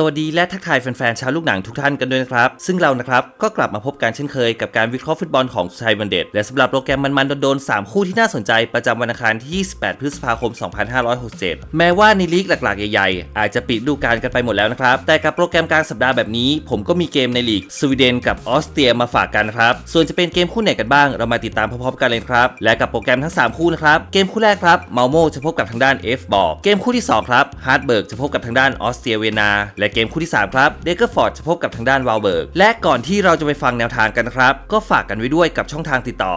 สวัสดีและทักทายแฟนๆชาวลูกหนังทุกท่านกันด้วยนะครับ ซึ่งเรานะครับ ก็กลับมาพบกันเช่นเคยกับการวิเคราะห์ฟุตบอลของไทยวันเด็ดและสำหรับโปรแกรมมันๆโดนๆ3 คู่ที่น่าสนใจประจำวันอังคารที่ 28 พฤษภาคม 2567 แม้ว่าในลีกหลักๆ ใหญ่ๆ อาจจะปิดฤดูกาลกันไปหมดแล้วนะครับ แต่กับโปรแกรมกลางสัปดาห์แบบนี้ ผมก็มีเกมในลีกสวีเดนกับออสเตรียมาฝากกันนะครับส่วนจะเป็นเกมคู่ไหนกันบ้าง เรามาติดตามพร้อมๆกันเลยครับและกับโปรแกรมทั้งสามคู่นะครับเกมคู่แรกครับเมาโมจะพบกับทางด้าน F บอกเกมคู่ที่สองครับฮาร์ดเบิร์กจะพบกับทางด้านออสเตรียเวนาและเกมคู่ที่สามครับเดเกอร์ฟอร์ดจะพบกับทางด้านวาลเบิร์กและก่อนที่เราจะไปฟังแนวทางกันครับ ก็ฝากกันไว้ด้วยกับช่องทางติดต่อ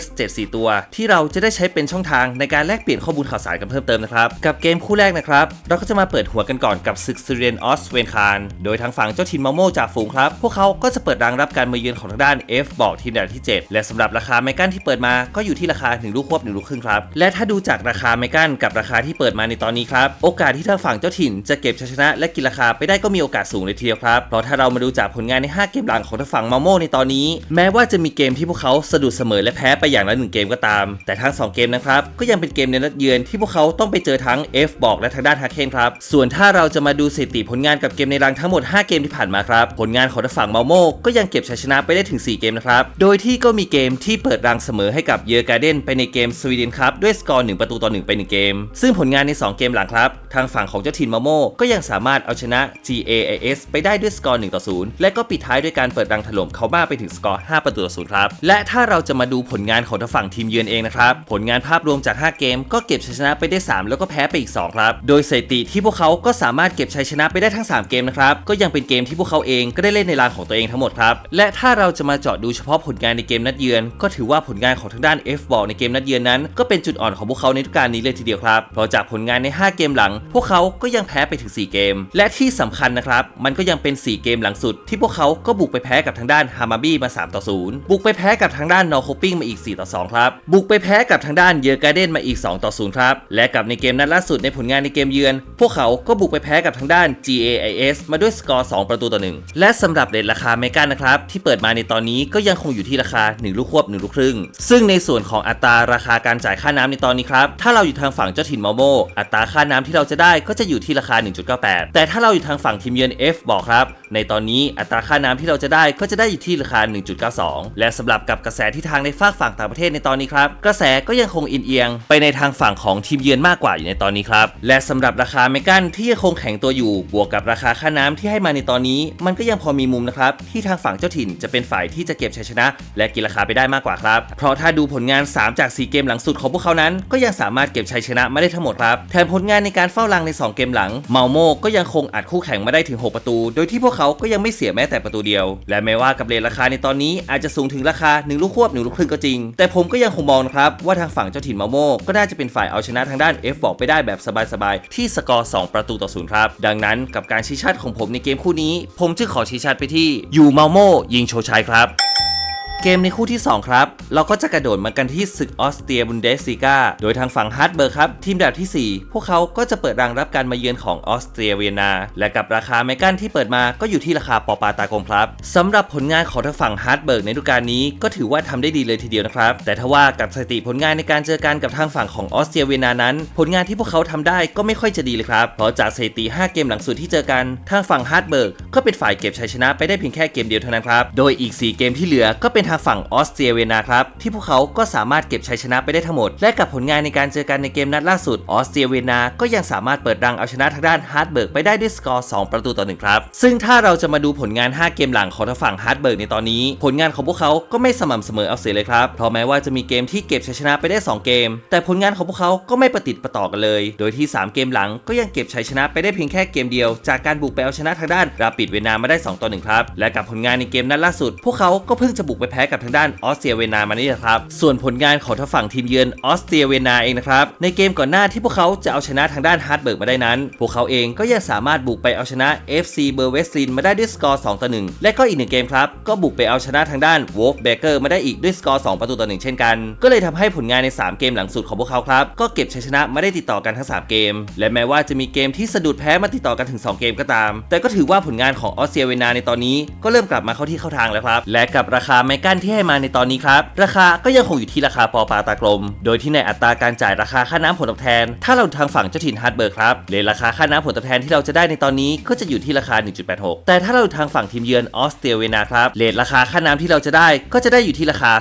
s 7 4 ตัว ที่เราจะได้ใช้เป็นช่องทางในการแลกเปลี่ยนข้อมูลข่าวสารกันเพิ่มเติมนะครับ กับเกมคู่แรกนะครับ เราก็จะมาเปิดหัวกันก่อนกับศึกซีเรียนออสเวนคารโดยทางฝั่งเจ้าถิ่นมาโมจากฝูงครับ พวกเขาก็จะเปิดรางรับการมาเยือนของทางด้าน F บอกทีมอันดับที่ 7 และสำหรับราคาไมกันที่เปิดมาก็อยู่ที่ราคา1ลูกควบ1ลูกครึ่งครับและถ้าดูจากราคาไมกันกับราคาที่เปิดมาในตอนนี้ครับโอกาสที่ทางฝั่งเจ้าถิ่นจะเก็บชัยชนะและกินราคาไปได้ก็มีโอกาสสูงเลยทีเดียวครับ เพราะถ้าเรามาดูจากผลงานใน 5 เกมหลังของทางฝั่งมาโมในตอนนี้ แม้ว่าจะมีเกมที่พวกเขาสะดุดเสมอและแพ้ไปอย่างละหนึ่งเกมก็ตาม แต่ทั้ง 2 เกมนะครับก็ยังเป็นเกมในนัดเยือนที่พวกเขาต้องไปเจอทั้ง F บอกและทางด้านฮาเคนครับส่วนถ้าเราจะมาดูสถิติผลงานกับเกมในรังทั้งหมด 5 เกมที่ผ่านมาครับผลงานของทางฝั่งมาโมก็ยังเก็บชัยชนะไปได้ถึง 4 เกมนะครับโดยที่ก็มีเกมที่เปิดรังเสมอให้กับเยอร์การ์เดนไปในเกมสวีเดนครับด้วยสกอร์1ประตูต่อ1ไป1เกม ซึ่งผลงานใน 2 เกมหลังครับ ทางฝั่งของเจ้าถิ่นมาโมก็ยังสามารถเอาชนะ GAIS ไปได้ด้วยสกอร์1ต่อ0และก็ปิดท้ายด้วยการเปิดรังถล่มเขาบ้าไปถึงสกอร์ 5 ประตูต่อ0ครับและถ้าเราจะมาดูผลงานของทางฝั่งทีมเยือนเองนะครับผลงานภาพรวมจาก 5 เกม ก็เก็บชัยชนะไปได้ 3 แล้วก็แพ้ไปอีก 2 ครับ โดยสถิติที่พวกเขาก็สามารถเก็บชัยชนะไปได้ทั้ง 3 เกมนะครับก็ยังเป็นเกมที่พวกเขาเองก็ได้เล่นในรางของตัวเองทั้งหมดครับและถ้าเราจะมาเจาะดูเฉพาะผลงานในเกมนัดเยือน ก็ถือว่าผลงานของทางด้าน F บอลในเกมนัดเยือนนั้น ก็เป็นจุดอ่อนของพวกเขาในทุกการนี้เลยทีเดียวครับเพราะจากผลงานใน 5 เกมหลังพวกเขาก็ยังแพ้ไปถึง 4 เกม และที่สำคัญนะครับ มันก็ยังเป็น 4 เกมหลังสุด ที่พวกเขาก็บุกไปแพ้กับทางด้านฮามาบี้มา 3 ต่อ 0 บุกไปแพ้กับทางด้านนอร์โคปิ้งมาอีก 4 ต่อ 2 ครับ บุกไปแพ้กับทางด้านเยอร์การ์เดนมาอีก 2 ต่อ 0 ครับ และกับในเกมนัดล่าสุดในผลงานในเกมเยือน พวกเขาก็บุกไปแพ้กับทางด้าน GAIS มาด้วยสกอร์ 2 ประตูต่อ 1 และสำหรับเรทราคาเมกานะครับที่เปิดมาในตอนนี้ก็ยังคงอยู่ที่ราคา 1 ลูกควบ 1 ลูกครึ่ง ซึ่งในส่วนของอัตราราคาการจ่ายค่าน้ำในตอนนี้ครับถ้าเราอยู่ทางฝั่งเจ้าถิ่นมาโมอัตราค่าน้ำที่เราจะได้ก็จะอยู่ที่ราคา 1.98 แต่ถ้าเราอยู่ทางฝั่งทีมเยือน F บอกครับ ในตอนนี้อัตราค่าน้ำที่เราจะได้ก็จะได้อยู่ที่ราคา 1.92 และสำหรับกับกระแสที่ทางในฝากฝั่งต่างประเทศในตอนนี้ครับกระแสก็ยังคงอินเอียง ไปในทางฝั่งของทีมเยือนมากกว่าอยู่ในตอนนี้ครับและสำหรับราคาเมกันที่ยังคงแข็งตัวอยู่ บวกกับราคาค่าน้ำที่ให้มาในตอนนี้ มันก็ยังพอมีมุมนะครับที่ทางฝั่งเจ้าถิ่นจะเป็นฝ่ายที่จะเก็บชัยชนะ และกินราคาไปได้มากกว่าครับ เพราะถ้าดูผลงาน 3 จาก 4 เกมหลังสุดของพวกเขานั้น ก็ยังสามารถเก็บชัยชนะมาได้ทั้งหมดครับแถมผลงานในการเฝ้ารังใน 2 เกมหลัง เมาโมก็ยังคงอัดคู่แข่งมาได้ถึง 6 ประตู โดยที่พวกเขาก็ยังไม่เสียแม้แต่ประตูเดียว และแม้ว่ากับเรทราคาในตอนนี้อาจจะสูงถึงราคา1ลูกควบ1ลูกครึ่งก็จริง แต่ผมก็ยังคงมองนะครับว่าทางฝั่งเจ้าถิ่นเมาโมก็น่าจะเป็นฝ่ายเอาชนะทางด้าน F บอกไปได้แบบสบายๆที่สกอร์2ประตูต่อศูนย์ครับดังนั้นกับการชี้ชัดของผมในเกมคู่นี้ ผมจึงขอชี้ชัดไปที่ยูเมาโมยิงโชชัยครับ เกมในคู่ที่ 2 ครับ เราก็จะกระโดดมากันที่ศึกออสเตรียบุนเดสซีกาโดยทางฝั่งฮาร์ดเบิร์กครับ ทีมดับที่ 4 พวกเขาก็จะเปิดรางรับการมาเยือนของออสเตรียเวียนาและกับราคาเมกันที่เปิดมาก็อยู่ที่ราคาปอปาตากงครับสำหรับผลงานของทางฝั่งฮาร์ดเบิร์กในฤดูกาลนี้ก็ถือว่าทำได้ดีเลยทีเดียวนะครับ แต่ถ้าว่ากับสถิติผลงานในการเจอกันกับทางฝั่งของออสเตรียเวียนานั้น ผลงานที่พวกเขาทำได้ก็ไม่ค่อยจะดีเลยครับเพราะจากสถิติ 5 เกมหลังสุดที่เจอกันทางฝั่งฮาร์ดเบิร์กก็เป็นฝ่ายเก็บชัยชนะไปได้เพียงแค่เกมเดียวเท่านั้นครับโดยอีก 4 เกมที่เหลือก็เป็นทางฝั่งออสเตรียเวียนาครับ ที่พวกเขาก็สามารถเก็บชัยชนะไปได้ทั้งหมด และกับผลงานในการเจอกันในเกมนัดล่าสุดออสเตรียเวียนาก็ยังสามารถเปิดรังเอาชนะทางด้านฮาร์ดเบิร์กไปได้ด้วยสกอร์ 2 ประตูต่อหนึ่งครับ ซึ่งถ้าเราจะมาดูผลงาน 5 เกมหลังของทางฝั่งฮาร์ดเบิร์กในตอนนี้ ผลงานของพวกเขาก็ไม่สม่ำเสมอเอาเสียเลยครับเพราะแม้ว่าจะมีเกมที่เก็บชัยชนะไปได้ 2 เกม แต่ผลงานของพวกเขาก็ไม่ประติดประต่อกันเลย โดยที่ 3 เกมหลังก็ยังเก็บชัยชนะไปได้เพียงแค่เกมเดียว จากการบุกไปเอาชนะทางด้านราปิดเวียนามาได้2ต่อ1ครับและกับผลงานในเกมนัดล่าสุด พวกเขาก็เพิ่งจะบุกไปแพ้กับทางด้านออสเตรียเวนามานี่แหละครับ ส่วนผลงานของทางฝั่งทีมเยือนออสเตรียเวนาเองนะครับ ในเกมก่อนหน้าที่พวกเขาจะเอาชนะทางด้านฮาร์ดเบิร์กมาได้นั้น พวกเขาเองก็ยังสามารถบุกไปเอาชนะ FC เบอร์เวสลินมาได้ด้วยสกอร์2ต่อ1และก็อีกหนึ่งเกมครับก็บุกไปเอาชนะทางด้านวอลฟเบเกอร์มาได้อีกด้วยสกอร์2ประตูต่อ1เช่นกัน ก็เลยทำให้ผลงานใน 3 เกมหลังสุดของพวกเขาครับก็เก็บชัยชนะมาได้ติดต่อกันทั้ง 3 เกม และแม้ว่าจะมีเกมที่สะดุดแพ้มาติดต่อกันถึง 2 เกมก็ตาม แต่ก็ถือว่าผลงานของออสเตรียเวนาในตอนนี้ก็เริ่มกลับมาเข้าที่เข้าทางแล้วครับและกับราคาไมกันที่ให้มาในตอนนี้ครับ ราคาก็ยังคงอยู่ที่ราคาปอปลาตากลม โดยที่ในอัตราการจ่ายราคาค่าน้ำผลตอบแทน ถ้าเราทางฝั่งเจ้าถิ่นฮาร์ดเบิร์กครับเลทราคาค่าน้ำผลตอบแทนที่เราจะได้ในตอนนี้ก็จะอยู่ที่ราคา 1.86 แต่ถ้าเราทางฝั่งทีมเยือนออสเตรเลียครับเลทราคาค่าน้ำที่เราจะได้ก็จะได้อยู่ที่ราคา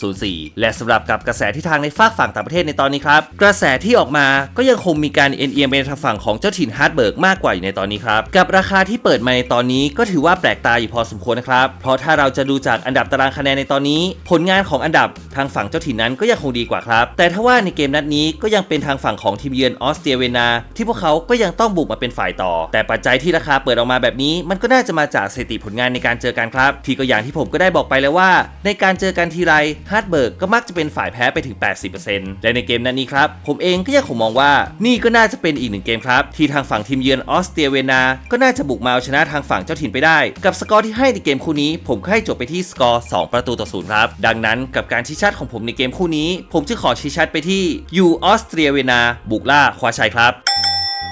2.04 และสำหรับกับกระแสที่ทางในฝากฝั่งต่างประเทศในตอนนี้ครับกระแสที่ออกมาก็ยังคงมีการเอ็นเอียงไปทางฝั่งของเจ้าถิ่นฮาร์ดเบิร์กมากกว่าอยู่ในตอนนี้ครับกับราคาที่เปิดมาในตอนนี้ก็ถือว่าแปลกตาอยู่พอสมควรนะครับเพราะถ้าเราจะดูจากอันดับตารางคะแนนในตอนนี้ ผลงานของอันดับทางฝั่งเจ้าถิ่นนั้นก็ยังคงดีกว่าครับ แต่ถ้าว่าในเกมนัดนี้ก็ยังเป็นทางฝั่งของทีมเยือนออสเตรเลียนา ที่พวกเขาก็ยังต้องบุกมาเป็นฝ่ายต่อ แต่ปัจจัยที่ราคาเปิดออกมาแบบนี้ มันก็น่าจะมาจากสถิติผลงานในการเจอกันครับ ที่ก็อย่างที่ผมก็ได้บอกไปแล้วว่า ในการเจอกันทีไรฮาร์ดเบิร์กก็มักจะเป็นฝ่ายแพ้ไปถึง 80%และในเกมนัดนี้ครับผมเองก็ยังคงมองว่า นี่ก็น่าจะเป็นอีกหนึ่งเกมครับที่ทางฝั่งทีมเยือนออสเตรเลียนา ก็น่าจะบุกมาเอาชนะทางฝั่งเจ้าถิ่นไปได้ กับสกอร์ที่ให้ในเกมคู่นี้ ผมก็ให้จบไปที่สกอร์2ประตูต่อศูนย์ครับ ดังนั้นกับการชี้ชัดของผมในเกมคู่นี้ ผมจึงขอชี้ชัดไปที่ยูออสเตรเลียนาบุกล่าคว้าชัยครับ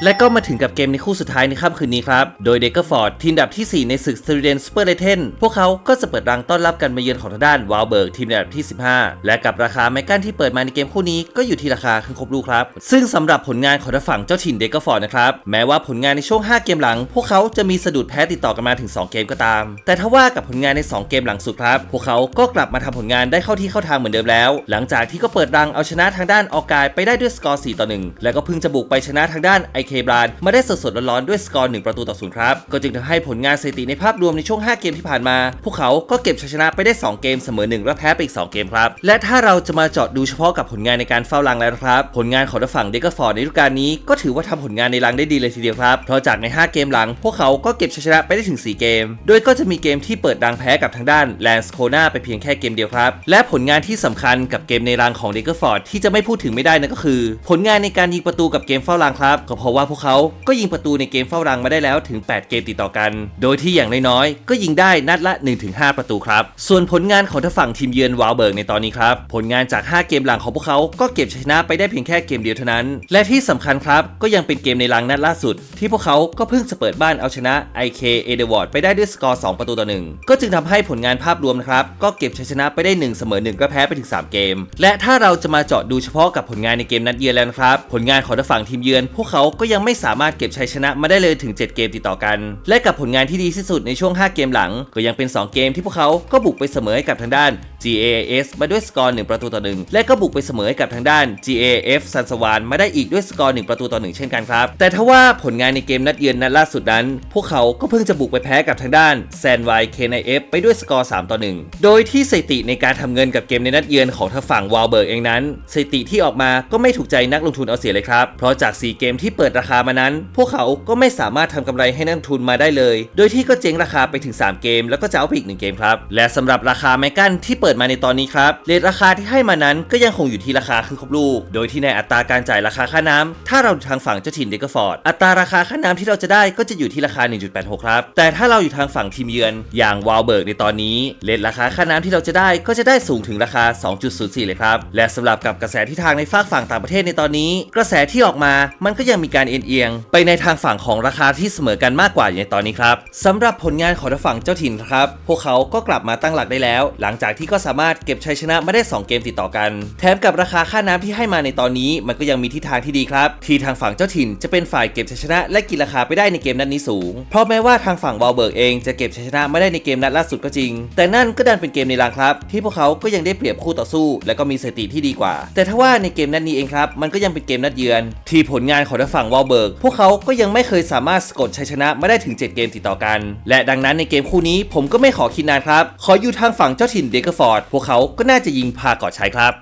และก็มาถึงกับเกมในคู่สุดท้ายในค่ำคืนนี้ครับ โดยเดกเกอร์ฟอร์ดทีมดับที่ 4 ในศึกสวีเดนซูเปอร์เลเทนพวกเขาก็จะเปิดรังต้อนรับกันมาเยือนของทางด้านวาลเบิร์กทีมดับที่ 15 และกับราคาไมกันที่เปิดมาในเกมคู่นี้ก็อยู่ที่ราคาครึ่งครบลูกครับ ซึ่งสำหรับผลงานของทางฝั่งเจ้าถิ่นเดกเกอร์ฟอร์ดนะครับ แม้ว่าผลงานในช่วง 5 เกมหลัง พวกเขาจะมีสะดุดแพ้ติดต่อกันมาถึง 2 เกมก็ตาม แต่ถ้าว่ากับผลงานใน 2 เกมหลังสุดครับ พวกเขาก็กลับมาทำผลงานได้เข้าที่เข้าทางเหมือนเดิมแล้ว หลังจากที่ก็เปิดรังเอาชนะทางด้านออกกายไปได้ด้วยสกอร์4ต่อ1แล้วก็เพิ่งจะบุกไปชนะทางด้านไอเคบรานมาได้สดๆร้อนๆด้วยสกอร์1ประตูต่อศูนย์ครับก็จึงทำให้ผลงานสถิติในภาพรวมในช่วง 5 เกมที่ผ่านมา พวกเขาก็เก็บชัยชนะไปได้ 2 เกมเสมอ1และแพ้ไปอีก 2 เกมครับ และถ้าเราจะมาเจาะดูเฉพาะกับผลงานในการเฝ้ารังแล้วครับผลงานของทางฝั่งเดกกอร์ฟอร์ดในฤดูกาลนี้ก็ถือว่าทำผลงานในรังได้ดีเลยทีเดียวครับเพราะจากใน 5 เกมหลัง พวกเขาก็เก็บชัยชนะไปได้ถึง 4 เกม โดยก็จะมีเกมที่เปิดรังแพ้กับทางด้านแลนส์โคนาไปเพียงแค่เกมเดียวครับและผลงานที่สำคัญกับเกมในรังของเดกกอร์ฟอร์ดที่จะไม่พูดถึงไม่ได้นั่นก็คือ ผลงานในการยิงประตูกับเกมเฝ้ารังครับก็เพราะว่าพวกเขาก็ยิงประตูในเกมเฝ้ารังมาได้แล้วถึง 8 เกมติดต่อกัน โดยที่อย่างน้อยๆ ก็ยิงได้นัดละ 1-5 ประตูครับ ส่วนผลงานของทางฝั่งทีมเยือนวาลเบิร์กในตอนนี้ครับ ผลงานจาก 5 เกมหลังของพวกเขาก็เก็บชัยชนะไปได้เพียงแค่เกมเดียวเท่านั้น และที่สำคัญครับก็ยังเป็นเกมในรังนัดล่าสุด ที่พวกเขาก็เพิ่งจะเปิดบ้านเอาชนะ IK e d w a r d ไปได้ด้วยสกอร์ 2 ประตูต่อ 1 ก็จึงทำให้ผลงานภาพรวมนะครับก็เก็บชัยชนะไปได้ 1 เสมอ 1 ก็แพ้ไปถึง 3 เกม และถ้าเราจะมาเจาะดูเฉพาะกับผลงานในเกมนัดเยือนแล้วนะครับผลงานของทางฝั่งทีมเยือน พวกเขาก็ยังไม่สามารถเก็บชัยชนะมาได้เลยถึง 7 เกมติดต่อกัน และกับผลงานที่ดีที่สุดในช่วง 5 เกมหลัง ก็ยังเป็น 2 เกมที่พวกเขาก็บุกไปเสมอให้กับทางด้าน GAS มาด้วยสกอร์1ประตูต่อ 1 และก็บุกไปเสมอให้กับทางด้าน GAF ซันสวานมาได้อีกด้วยสกอร์1ประตูต่อ 1 เช่นกันครับ แต่ถ้าว่าผลงานในเกมนัดเยือนนัดล่าสุดนั้น พวกเขาก็เพิ่งจะบุกไปแพ้กับทางด้านแซนไวเคนเอฟไปด้วยสกอร์3ต่อ 1 โดยที่สถิติในการทำเงินกับเกมในนัดเยือนของทางฝั่งวาลเบิร์กเองนั้นสถิติที่ออกมาก็ไม่ถูกใจนักลงทุนเอาเสียเลยครับ เพราะจาก 4 เกมที่เปิดราคามานั้น พวกเขาก็ไม่สามารถทำกำไรให้นักลงทุนมาได้เลย โดยที่ก็เจ๊งราคาไปถึง 3 เกม แล้วก็จะเอาไปอีก 1 เกมครับ และสำหรับราคาไมกันที่เปิดดมาในตอนนี้ครับเรทราคาที่ให้มานั้นก็ยังคงอยู่ที่ราคาครึ่งครบลูก โดยที่ในอัตราการจ่ายราคาค่าน้ำถ้าเราอยู่ทางฝั่งเจ้าถิ่นเดกฟอร์ดอัตราราคาค่าน้ำที่เราจะได้ก็จะอยู่ที่ราคา 1.86 ครับ แต่ถ้าเราอยู่ทางฝั่งทีมเยือนอย่างวาลเบิร์กในตอนนี้เรทราคาค่าน้ำที่เราจะได้ก็จะได้สูงถึงราคา 2.04 เลยครับ และสำหรับกับกระแสที่ทางในฝากฝั่งต่างประเทศในตอนนี้ กระแสที่ออกมามันก็ยังมีการเอ็นเอียงไปในทางฝั่งของราคาที่เสมอกันมากกว่าอยู่ในตอนนี้ครับสำหรับผลงานของทางฝั่งเจ้าถิ่นครับพวกเขาก็กลับมาตั้งหลักได้แล้ว หลังจากที่ก็สามารถเก็บชัยชนะมาได้ 2 เกมติดต่อกัน แถมกับราคาค่าน้ำที่ให้มาในตอนนี้ มันก็ยังมีทิศทางที่ดีครับ ที่ทางฝั่งเจ้าถิ่นจะเป็นฝ่ายเก็บชัยชนะ และกินราคาไปได้ในเกมนัดนี้สูง เพราะแม้ว่าทางฝั่งวอลเบิร์กเองจะเก็บชัยชนะไม่ได้ในเกมนัดล่าสุดก็จริง แต่นั่นก็ดันเป็นเกมในรางครับ ที่พวกเขาก็ยังได้เปรียบคู่ต่อสู้ และก็มีสถิติที่ดีกว่า แต่ถ้าว่าในเกมนัดนี้เองครับมันก็ยังเป็นเกมนัดเยือน ที่ผลงานของทางฝั่งวอลเบิร์กพวกเขาก็ยังไม่เคยสามารถสะกดชัยชนะมาได้ถึง 7 เกมติดต่อกัน และดังนั้นในเกมคู่นี้ผมก็ไม่ขอคิดนานครับขออยู่ทางฝั่งเจ้าถิ่นเดกฟอร์ดพวกเขาก็น่าจะยิงพากอดชัยครับ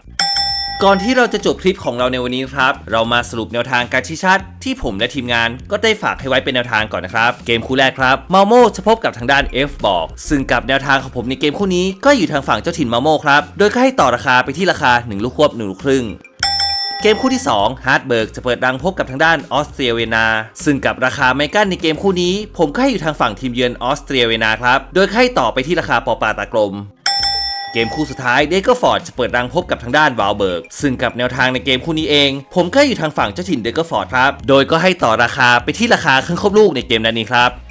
ก่อนที่เราจะจบคลิปของเราในวันนี้ครับ เรามาสรุปแนวทางการชี้ชัด ที่ผมและทีมงานก็ได้ฝากให้ไว้เป็นแนวทางก่อนนะครับ เกมคู่แรกครับมาโมจะพบกับทางด้าน F บอก ซึ่งกับแนวทางของผมในเกมคู่นี้ก็อยู่ทางฝั่งเจ้าถิ่นมาโมครับ โดยก็ให้ต่อราคาไปที่ราคา 1 ลูกควบ1ลูกครึ่งเกมคู่ที่2ฮาร์ดเบิร์กจะเปิดดังพบกับทางด้านออสเตรเลียนา ซึ่งกับราคาไม่กั้นในเกมคู่นี้ ผมก็ให้อยู่ทางฝั่งทีมเยือนออสเตรเลียนาครับ โดยให้ต่อไปที่ราคาปอปาตากลม เกมคู่สุดท้ายเดกเกอร์ฟอร์ดจะเปิดรังพบกับทางด้านวาลเบิร์ก ซึ่งกับแนวทางในเกมคู่นี้เอง ผมก็อยู่ทางฝั่งเจ้าถิ่นเดกเกอร์ฟอร์ดครับ โดยก็ให้ต่อราคาไปที่ราคาครึ่งครบลูกในเกมนั้นนี้ครับ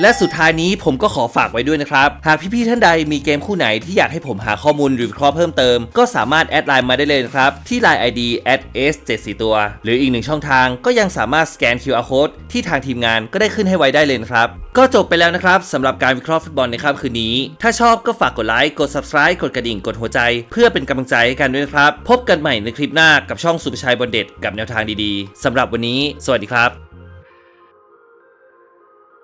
และสุดท้ายนี้ผมก็ขอฝากไว้ด้วยนะครับ หากพี่ๆท่านใดมีเกมคู่ไหนที่อยากให้ผมหาข้อมูลหรือวิเคราะห์เพิ่มเติม ก็สามารถแอดไลน์มาได้เลยนะครับ ที่ Line ID s74 ตัว หรืออีกหนึ่งช่องทางก็ยังสามารถสแกน QR code ที่ทางทีมงานก็ได้ขึ้นให้ไว้ได้เลยนะครับ ก็จบไปแล้วนะครับสำหรับการวิเคราะห์ฟุตบอลในค่ำคืนนี้ ถ้าชอบก็ฝากกดไลค์กด subscribe กดกระดิ่งกดหัวใจ เพื่อเป็นกำลังใจให้กันด้วยนะครับพบกันใหม่ในคลิปหน้ากับช่องสุภชัยบอลเด็ดกับแนวทางดีๆสำหรับวันนี้ สวัสดีครับ